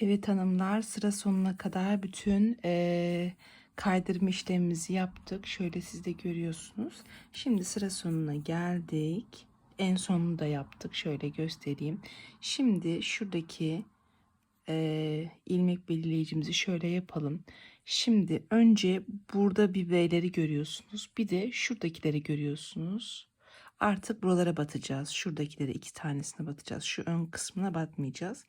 Evet hanımlar sıra sonuna kadar bütün eee, kaydırma işlemimizi yaptık. Şöyle siz de görüyorsunuz. Şimdi sıra sonuna geldik. En sonunu da yaptık. Şöyle göstereyim. Şimdi şuradaki eee, ilmek belirleyicimizi şöyle yapalım. Şimdi önce burada bir V'leri görüyorsunuz. Bir de şuradakileri görüyorsunuz. Artık buralara batacağız. Şuradakilere iki tanesine batacağız. Şu ön kısmına batmayacağız.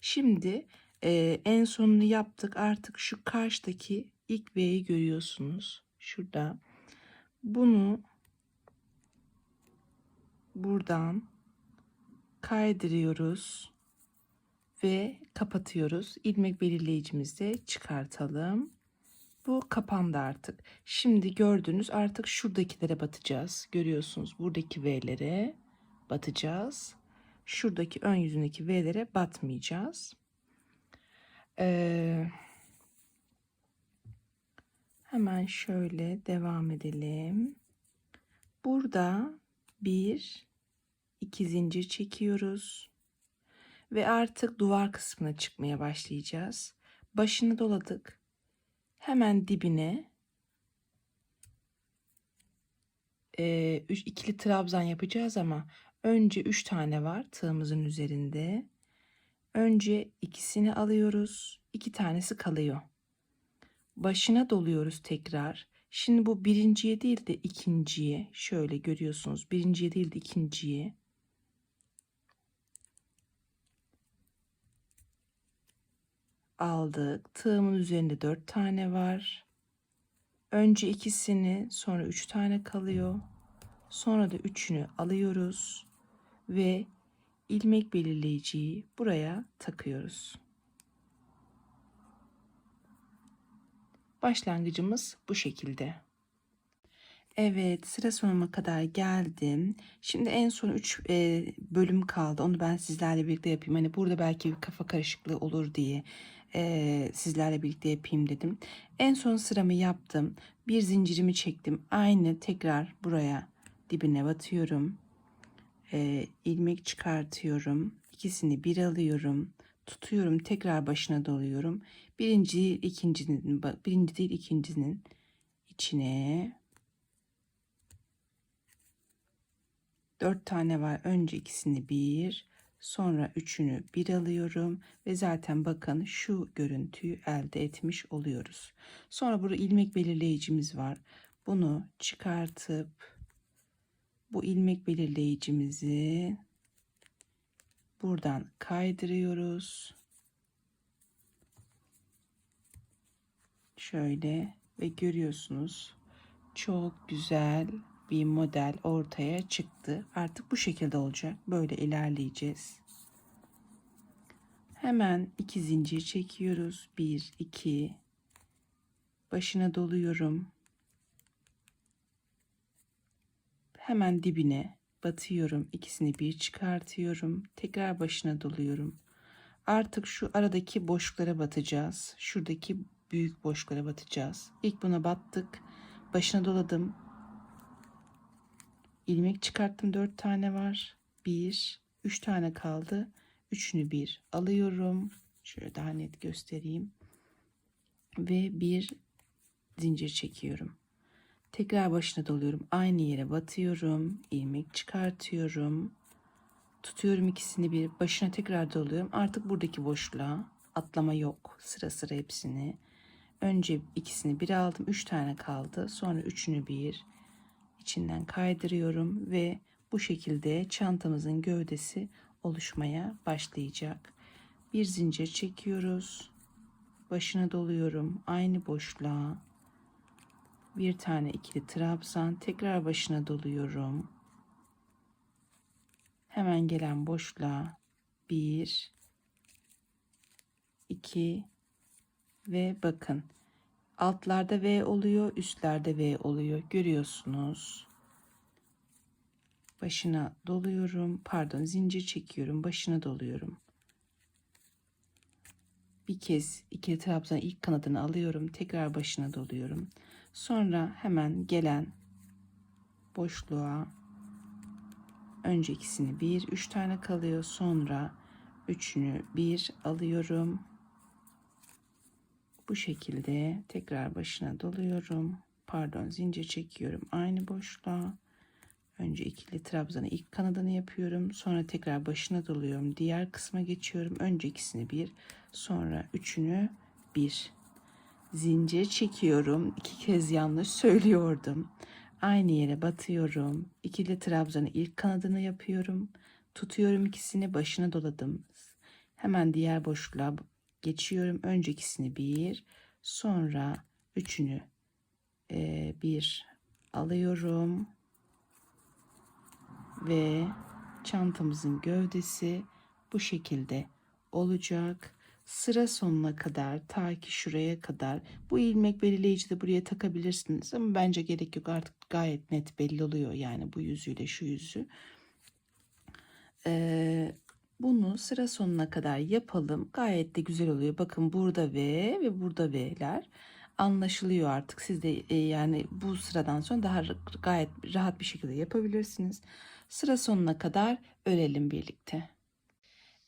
Şimdi e, en sonunu yaptık. Artık şu karşıdaki ilk V'yi görüyorsunuz. Şurada. Bunu buradan kaydırıyoruz ve kapatıyoruz. İlmek belirleyicimizi çıkartalım. Bu kapandı artık. Şimdi gördüğünüz artık şuradakilere batacağız. Görüyorsunuz buradaki V'lere batacağız. Şuradaki ön yüzündeki V'lere batmayacağız. Ee, hemen şöyle devam edelim. Burada bir iki zincir çekiyoruz ve artık duvar kısmına çıkmaya başlayacağız. Başını doladık. Hemen dibine e, üç, ikili trabzan yapacağız ama önce üç tane var tığımızın üzerinde. Önce ikisini alıyoruz. iki tanesi kalıyor. Başına doluyoruz tekrar. Şimdi bu birinciye değil de ikinciye şöyle görüyorsunuz. Birinciye değil de ikinciye. Aldık. Tığımın üzerinde dört tane var. Önce ikisini sonra üç tane kalıyor. Sonra da üçünü alıyoruz ve ilmek belirleyiciyi buraya takıyoruz. Başlangıcımız bu şekilde. Evet sıra sonuna kadar geldim. Şimdi en son 3 bölüm kaldı. Onu ben sizlerle birlikte yapayım. Hani burada belki bir kafa karışıklığı olur diye e, sizlerle birlikte yapayım dedim. En son sıramı yaptım. Bir zincirimi çektim. Aynı tekrar buraya dibine batıyorum. E, ilmek çıkartıyorum. İkisini bir alıyorum. Tutuyorum. Tekrar başına doluyorum. Birinci değil ikincinin, birinci değil ikincinin içine dört tane var. Önce ikisini bir, sonra üçünü bir alıyorum ve zaten bakın şu görüntüyü elde etmiş oluyoruz. Sonra burada ilmek belirleyicimiz var. Bunu çıkartıp bu ilmek belirleyicimizi buradan kaydırıyoruz. Şöyle ve görüyorsunuz çok güzel bir model ortaya çıktı. Artık bu şekilde olacak. Böyle ilerleyeceğiz. Hemen iki zincir çekiyoruz. Bir, iki. Başına doluyorum. Hemen dibine batıyorum. İkisini bir çıkartıyorum. Tekrar başına doluyorum. Artık şu aradaki boşluklara batacağız. Şuradaki büyük boşluklara batacağız. İlk buna battık. Başına doladım ilmek çıkarttım dört tane var bir üç tane kaldı üçünü bir alıyorum şöyle daha net göstereyim ve bir zincir çekiyorum tekrar başına doluyorum aynı yere batıyorum ilmek çıkartıyorum tutuyorum ikisini bir başına tekrar doluyorum artık buradaki boşluğa atlama yok sıra sıra hepsini önce ikisini bir aldım üç tane kaldı sonra üçünü bir içinden kaydırıyorum ve bu şekilde çantamızın gövdesi oluşmaya başlayacak. Bir zincir çekiyoruz. Başına doluyorum. Aynı boşluğa. Bir tane ikili trabzan. Tekrar başına doluyorum. Hemen gelen boşluğa bir, iki ve bakın Altlarda V oluyor, üstlerde V oluyor. Görüyorsunuz. Başına doluyorum. Pardon, zincir çekiyorum. Başına doluyorum. Bir kez ikili trabzan ilk kanadını alıyorum. Tekrar başına doluyorum. Sonra hemen gelen boşluğa önce ikisini bir, üç tane kalıyor. Sonra üçünü bir alıyorum Bu şekilde tekrar başına doluyorum. Pardon zincir çekiyorum aynı boşluğa. Önce ikili trabzanı ilk kanadını yapıyorum. Sonra tekrar başına doluyorum. Diğer kısma geçiyorum. Önce ikisini bir, sonra üçünü bir. Zincir çekiyorum. İki kez yanlış söylüyordum. Aynı yere batıyorum. İkili trabzanı ilk kanadını yapıyorum. Tutuyorum ikisini başına doladım. Hemen diğer boşluğa geçiyorum. Önce ikisini bir, sonra üçünü e, bir alıyorum ve çantamızın gövdesi bu şekilde olacak. Sıra sonuna kadar ta ki şuraya kadar bu ilmek belirleyici de buraya takabilirsiniz ama bence gerek yok artık gayet net belli oluyor yani bu yüzüyle şu yüzü. Ee, bunu sıra sonuna kadar yapalım. Gayet de güzel oluyor. Bakın burada V ve burada V'ler anlaşılıyor artık. Siz de e, yani bu sıradan sonra daha gayet rahat bir şekilde yapabilirsiniz. Sıra sonuna kadar örelim birlikte.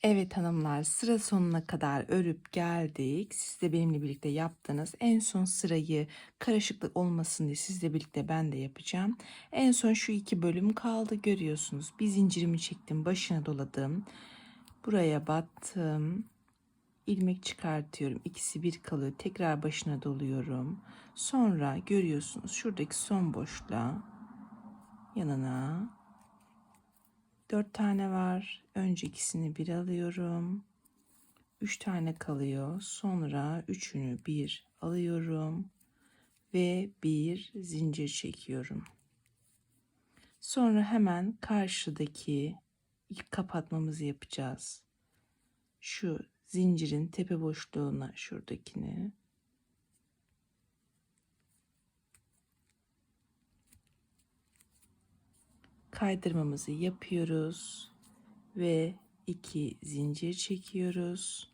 Evet hanımlar sıra sonuna kadar örüp geldik. Siz de benimle birlikte yaptınız. En son sırayı karışıklık olmasın diye sizle birlikte ben de yapacağım. En son şu iki bölüm kaldı görüyorsunuz. Bir zincirimi çektim başına doladım. Buraya battım. ilmek çıkartıyorum. İkisi bir kalıyor. Tekrar başına doluyorum. Sonra görüyorsunuz şuradaki son boşluğa yanına dört tane var. Önce ikisini bir alıyorum. Üç tane kalıyor. Sonra üçünü bir alıyorum ve bir zincir çekiyorum. Sonra hemen karşıdaki ilk kapatmamızı yapacağız. Şu zincirin tepe boşluğuna şuradakini kaydırmamızı yapıyoruz ve iki zincir çekiyoruz.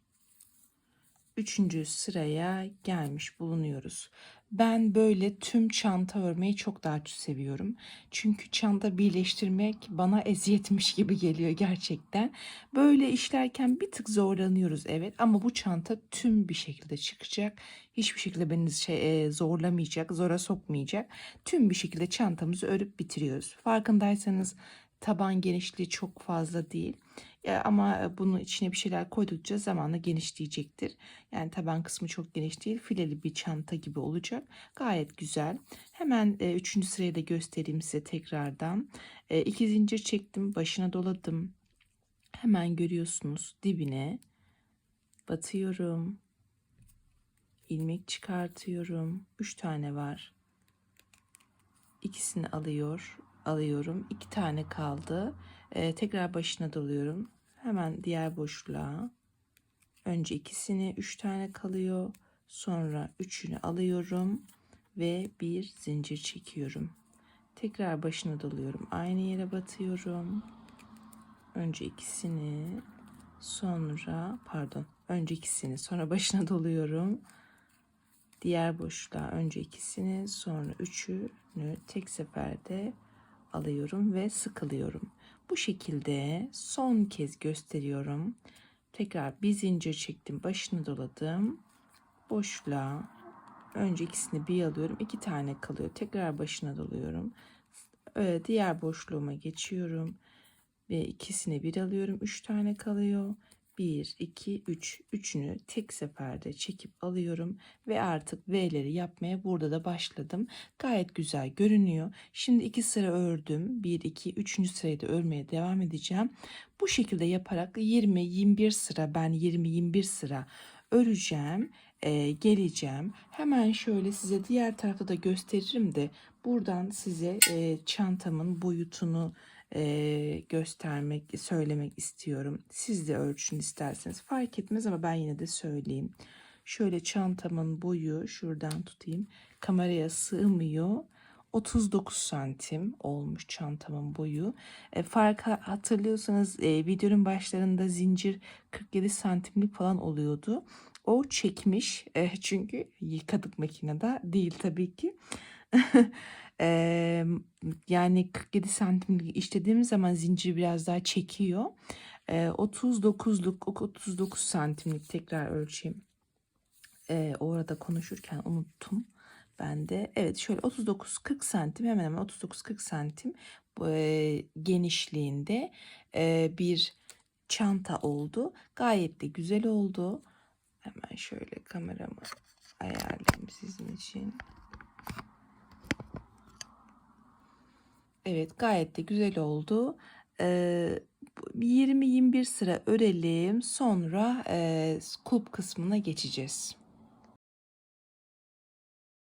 Üçüncü sıraya gelmiş bulunuyoruz. Ben böyle tüm çanta örmeyi çok daha çok seviyorum. Çünkü çanta birleştirmek bana eziyetmiş gibi geliyor gerçekten. Böyle işlerken bir tık zorlanıyoruz evet ama bu çanta tüm bir şekilde çıkacak. Hiçbir şekilde beni şey, e, zorlamayacak, zora sokmayacak. Tüm bir şekilde çantamızı örüp bitiriyoruz. Farkındaysanız taban genişliği çok fazla değil. Ama bunu içine bir şeyler koydukça zamanla genişleyecektir. Yani taban kısmı çok geniş değil. Fileli bir çanta gibi olacak. Gayet güzel. Hemen e, üçüncü sırayı da göstereyim size tekrardan. E, iki zincir çektim. Başına doladım. Hemen görüyorsunuz dibine batıyorum. ilmek çıkartıyorum. Üç tane var. İkisini alıyor alıyorum. iki tane kaldı. Ee, tekrar başına doluyorum. Hemen diğer boşluğa. Önce ikisini, üç tane kalıyor. Sonra üçünü alıyorum ve bir zincir çekiyorum. Tekrar başına doluyorum. Aynı yere batıyorum. Önce ikisini, sonra pardon, önce ikisini, sonra başına doluyorum. Diğer boşluğa önce ikisini, sonra üçünü tek seferde alıyorum ve sıkılıyorum. Bu şekilde son kez gösteriyorum. Tekrar bir zincir çektim, başını doladım. Boşluğa önce ikisini bir alıyorum. iki tane kalıyor. Tekrar başına doluyorum. Diğer boşluğuma geçiyorum ve ikisini bir alıyorum. Üç tane kalıyor. 1, 2, 3. Üçünü tek seferde çekip alıyorum ve artık V'leri yapmaya burada da başladım. Gayet güzel görünüyor. Şimdi iki sıra ördüm. 1, 2, 3. sırayı da örmeye devam edeceğim. Bu şekilde yaparak 20, 21 sıra ben 20, 21 sıra öreceğim. Ee, geleceğim. Hemen şöyle size diğer tarafta da gösteririm de buradan size e, çantamın boyutunu e, göstermek, söylemek istiyorum. Siz de ölçün isterseniz fark etmez ama ben yine de söyleyeyim. Şöyle çantamın boyu şuradan tutayım. Kameraya sığmıyor. 39 santim olmuş çantamın boyu. E, fark hatırlıyorsanız e, videonun başlarında zincir 47 santimlik falan oluyordu. O çekmiş e, çünkü yıkadık makinede değil tabii ki. Ee, yani 47 santimlik işlediğimiz zaman zincir biraz daha çekiyor. Ee, 39'luk 39 santimlik tekrar ölçeyim. Ee, orada konuşurken unuttum. Ben de evet şöyle 39-40 santim hemen hemen 39-40 santim e, genişliğinde e, bir çanta oldu. Gayet de güzel oldu. Hemen şöyle kameramı ayarlayayım sizin için. Evet gayet de güzel oldu. Ee, 20-21 sıra örelim. Sonra e, kulp kısmına geçeceğiz.